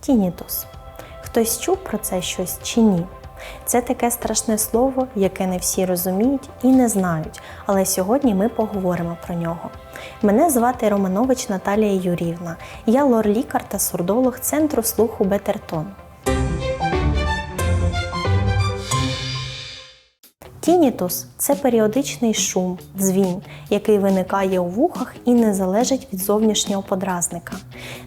Тінітус. Хтось чув про це щось чи ні? Це таке страшне слово, яке не всі розуміють і не знають, але сьогодні ми поговоримо про нього. Мене звати Романович Наталія Юрівна. Я лор-лікар та сурдолог центру слуху Бетертон. Тінітус це періодичний шум, дзвін, який виникає у вухах і не залежить від зовнішнього подразника.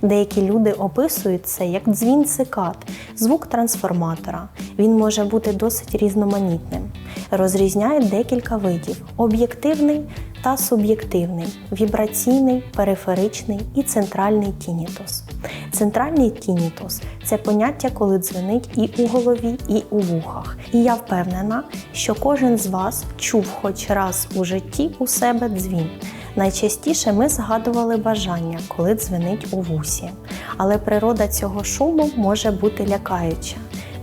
Деякі люди описують це як дзвін цикад, звук трансформатора. Він може бути досить різноманітним. Розрізняють декілька видів: об'єктивний та суб'єктивний, вібраційний, периферичний і центральний тінітус. Центральний тінітус це поняття, коли дзвенить і у голові, і у вухах. І я впевнена, що кожен з вас чув хоч раз у житті у себе дзвін. Найчастіше ми згадували бажання, коли дзвенить у вусі. Але природа цього шуму може бути лякаюча,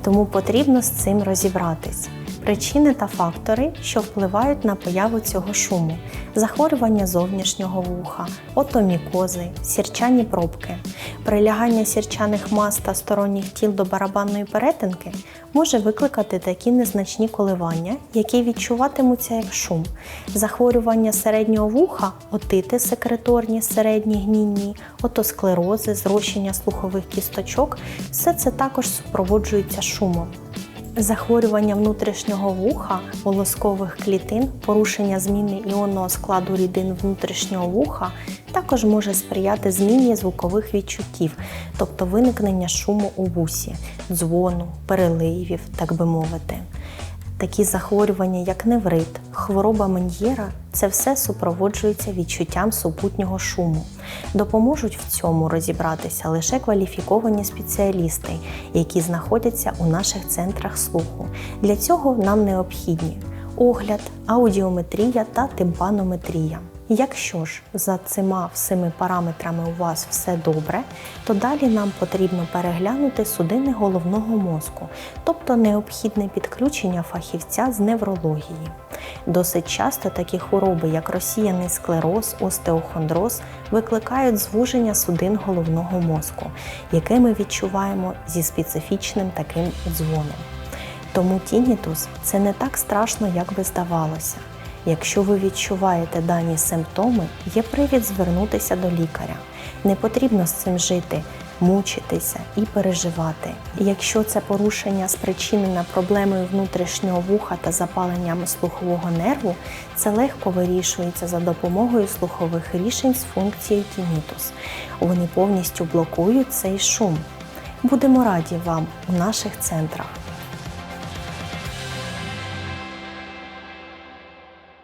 тому потрібно з цим розібратись. Причини та фактори, що впливають на появу цього шуму, захворювання зовнішнього вуха, отомікози, сірчані пробки, прилягання сірчаних мас та сторонніх тіл до барабанної перетинки може викликати такі незначні коливання, які відчуватимуться як шум, захворювання середнього вуха, отити секреторні, середні гнійні, отосклерози, зрощення слухових кісточок все це також супроводжується шумом. Захворювання внутрішнього вуха, волоскових клітин, порушення зміни іонного складу рідин внутрішнього вуха також може сприяти зміні звукових відчуттів, тобто виникнення шуму у вусі, дзвону, переливів, так би мовити. Такі захворювання, як неврит, хвороба Мен'єра це все супроводжується відчуттям супутнього шуму. Допоможуть в цьому розібратися лише кваліфіковані спеціалісти, які знаходяться у наших центрах слуху. Для цього нам необхідні огляд, аудіометрія та тимпанометрія. Якщо ж за цими всіми параметрами у вас все добре, то далі нам потрібно переглянути судини головного мозку, тобто необхідне підключення фахівця з неврології. Досить часто такі хвороби, як розсіяний склероз, остеохондроз, викликають звуження судин головного мозку, яке ми відчуваємо зі специфічним таким дзвоном. Тому тінітус це не так страшно, як би здавалося. Якщо ви відчуваєте дані симптоми, є привід звернутися до лікаря. Не потрібно з цим жити, мучитися і переживати. Якщо це порушення спричинене проблемою внутрішнього вуха та запаленням слухового нерву, це легко вирішується за допомогою слухових рішень з функцією тінітус. Вони повністю блокують цей шум. Будемо раді вам у наших центрах.